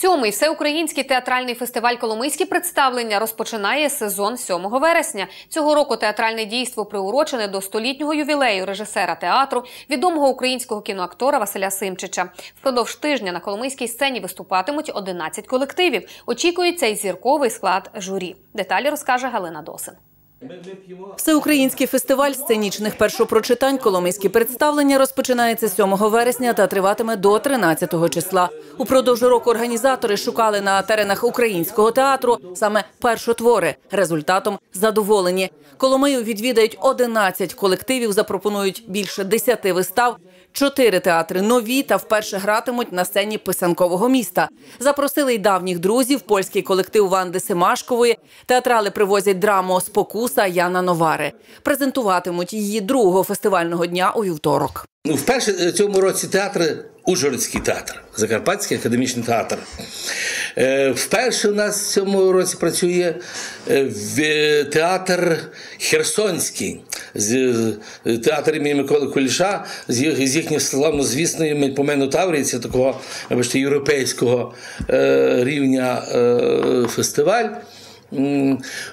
Сьомий всеукраїнський театральний фестиваль Коломийські представлення розпочинає сезон 7 вересня. Цього року театральне дійство приурочене до столітнього ювілею режисера театру, відомого українського кіноактора Василя Симчича. Впродовж тижня на Коломийській сцені виступатимуть 11 колективів. Очікується й зірковий склад журі. Деталі розкаже Галина Досин. Всеукраїнський фестиваль сценічних першопрочитань Коломийські представлення розпочинається 7 вересня та триватиме до 13 числа. Упродовж року організатори шукали на теренах українського театру саме першотвори. Результатом задоволені. Коломию відвідають 11 колективів, запропонують більше 10 вистав. Чотири театри нові та вперше гратимуть на сцені писанкового міста. Запросили й давніх друзів, польський колектив Ванди Семашкової. Театрали привозять драму Спокуса Яна Новари. Презентуватимуть її другого фестивального дня у вівторок. Ну, вперше в цьому році театр Ужгородський театр, Закарпатський академічний театр. Е, Вперше у нас в цьому році працює е, театр Херсонський, театр імені Миколи Куліша з їх- з їхньою славнозвісною помену Таврії, це такого вибачте, європейського е, рівня е, фестиваль.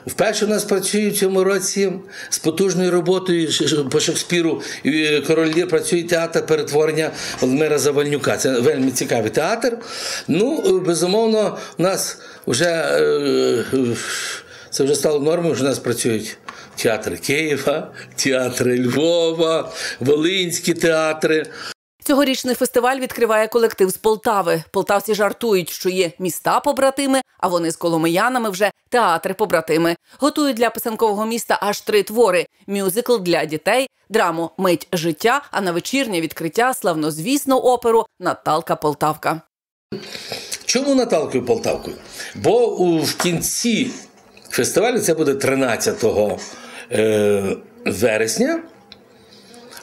Вперше у нас працює в цьому році з потужною роботою по Шекспіру е, Король Лір працює театр перетворення Володимира Завальнюка. Це вельми цікавий театр. Ну, е, безумовно, у нас вже е, це вже стало нормою, що у нас працюють. Театри Києва, театри Львова, Волинські театри. Цьогорічний фестиваль відкриває колектив з Полтави. Полтавці жартують, що є міста побратими, а вони з коломиянами вже театри побратими. Готують для писанкового міста аж три твори: мюзикл для дітей, драму Мить життя. А на вечірнє відкриття славнозвісну оперу Наталка Полтавка. Чому Наталкою Полтавкою? Бо у, в кінці фестивалю це буде 13 е, вересня.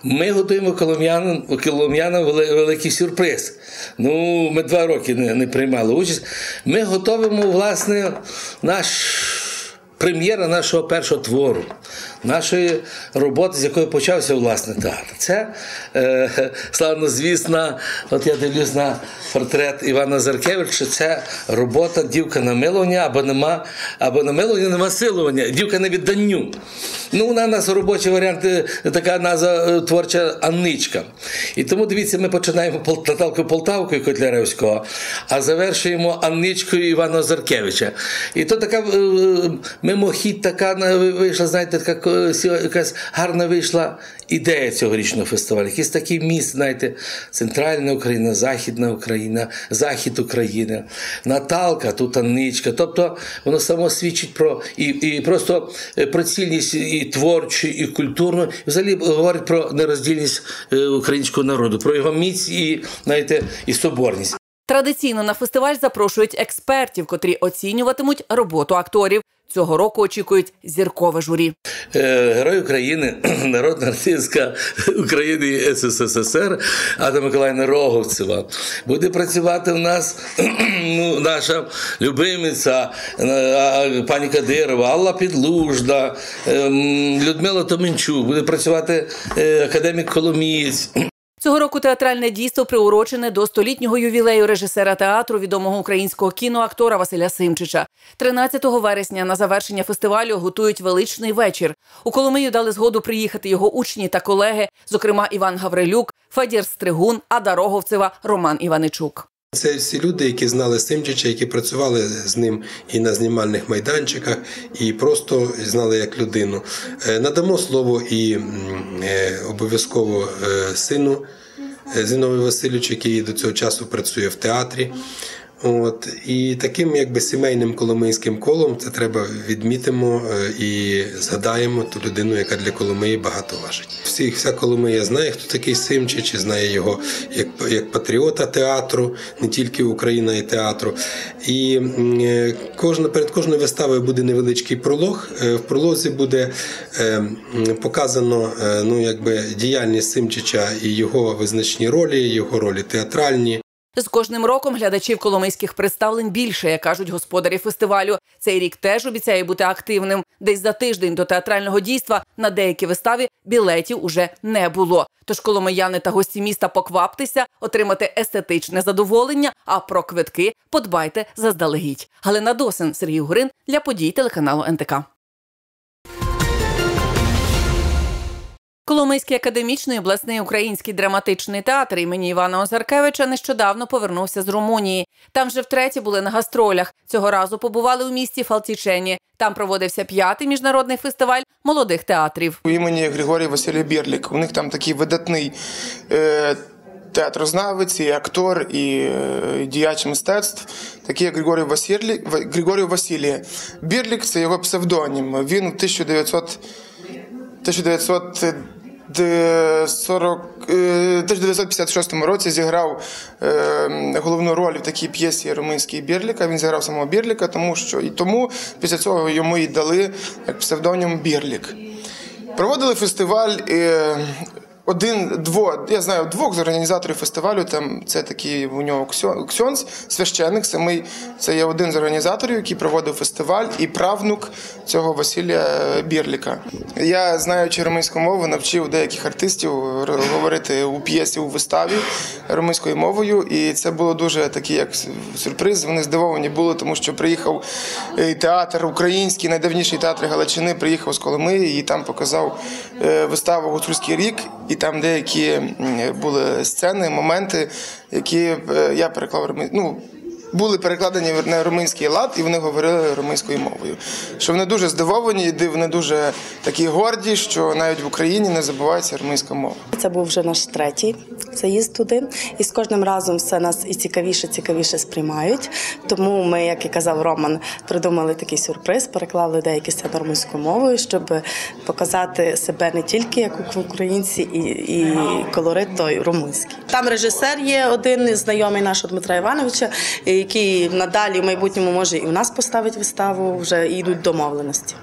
Ми готуємо колом'янам, колом'янам вели- великий сюрприз. Ну, ми два роки не, не приймали участь. Ми готуємо, власне, наш прем'єра нашого першого твору, нашої роботи, з якої почався власне театр. Це е, славнозвісна, от я дивлюсь на портрет Івана Заркевича, це робота Дівка на милування або нема, або на милування нема силування, дівка на відданню. Ну, вона у нас робочий варіант, е, така назва е, творча Анничка. І тому дивіться, ми починаємо Наталкою Полтавкою Котляревського, а завершуємо Анничкою Івана Заркевича. І то така е, мимохідь така вийшла, знаєте, така якась гарна вийшла ідея цьогорічного фестивалю. Якийсь такий міст, знаєте, центральна Україна, Західна Україна, Захід України, Наталка, тут Анничка. Тобто воно само свідчить про і, і просто е, про цільність і творчу, і культурну, взагалі говорить про нероздільність е, українського народу, про його міць і, знаєте, і соборність. Традиційно на фестиваль запрошують експертів, котрі оцінюватимуть роботу акторів. Цього року очікують зіркове журі. Е, Герой України, народна артистка України і СССР Ада Миколаївна Роговцева. Буде працювати в нас ну, наша любимиця е, пані Кадирова, Алла Підлужда, ем, Людмила Томенчук, буде працювати е, академік Коломієць. Цього року театральне дійство приурочене до столітнього ювілею режисера театру, відомого українського кіноактора Василя Симчича. 13 вересня на завершення фестивалю готують величний вечір. У Коломию дали згоду приїхати його учні та колеги, зокрема Іван Гаврилюк, Федір Стригун, Ада Роговцева, Роман Іваничук. Це всі люди, які знали Симчича, які працювали з ним і на знімальних майданчиках, і просто знали як людину. Е, Надамо слово і е, обов'язково е, сину Зінові Васильовичу, який до цього часу працює в театрі. От і таким якби сімейним коломийським колом це треба відмітимо е, і згадаємо ту людину, яка для Коломиї багато важить. Всі, вся Коломия знає, хто такий Симчич, і знає його як, як патріота театру, не тільки Україна і театру. І е, кожна перед кожною виставою буде невеличкий пролог. Е, В пролозі буде показано ну, якби діяльність Симчича і його визначні ролі, його ролі театральні. З кожним роком глядачів коломийських представлень більше, як кажуть господарі фестивалю. Цей рік теж обіцяє бути активним. Десь за тиждень до театрального дійства на деякі виставі білетів уже не було. Тож коломияни та гості міста покваптеся отримати естетичне задоволення. А про квитки подбайте заздалегідь. Галина Досин, Сергій Гурин для подій телеканалу НТК. Коломийський академічний обласний український драматичний театр імені Івана Озаркевича нещодавно повернувся з Румунії. Там вже втретє були на гастролях. Цього разу побували у місті Фалтічені. Там проводився п'ятий міжнародний фестиваль молодих театрів. У імені Григорія Василія Бірлік. У них там такий видатний е, театрознавець, і актор, і е, діяч мистецтв, такий як Григорій Василі, Ва- Григорій Василія. Бірлік це його псевдонім. Він у 1900 1940, е, 1956 році зіграв е, головну роль в такій п'єсі Румунський Бірліка. Він зіграв самого Бірліка, тому що і тому після цього йому і дали як псевдонім Бірлік. Проводили фестиваль. Один, дво, я знаю двох з організаторів фестивалю. Там це такий у нього Ксьон- Ксьонц, священник самий. Це є один з організаторів, який проводив фестиваль, і правнук цього Василія Бірліка. Я, знаючи румунську мову, навчив деяких артистів говорити у п'єсі у виставі румунською мовою, і це було дуже такий як сюрприз. Вони здивовані були, тому що приїхав е, театр український, найдавніший театр Галичини, приїхав з Коломиї і там показав е, виставу Гуцульський рік. І там деякі були сцени, моменти, які е, я переклав ну, були перекладені на румунський лад, і вони говорили румунською мовою. Що вони дуже здивовані, і вони дуже такі горді, що навіть в Україні не забувається румунська мова. Це був вже наш третій заїзд туди, і з кожним разом все нас і цікавіше, цікавіше сприймають. Тому ми, як і казав Роман, придумали такий сюрприз, переклали деякі сцени румунською мовою, щоб показати себе не тільки як українці, і, і колорит той румунський. Там режисер є один знайомий нашого Дмитра Івановича, який надалі в майбутньому може і в нас поставить виставу. Вже йдуть домовленості.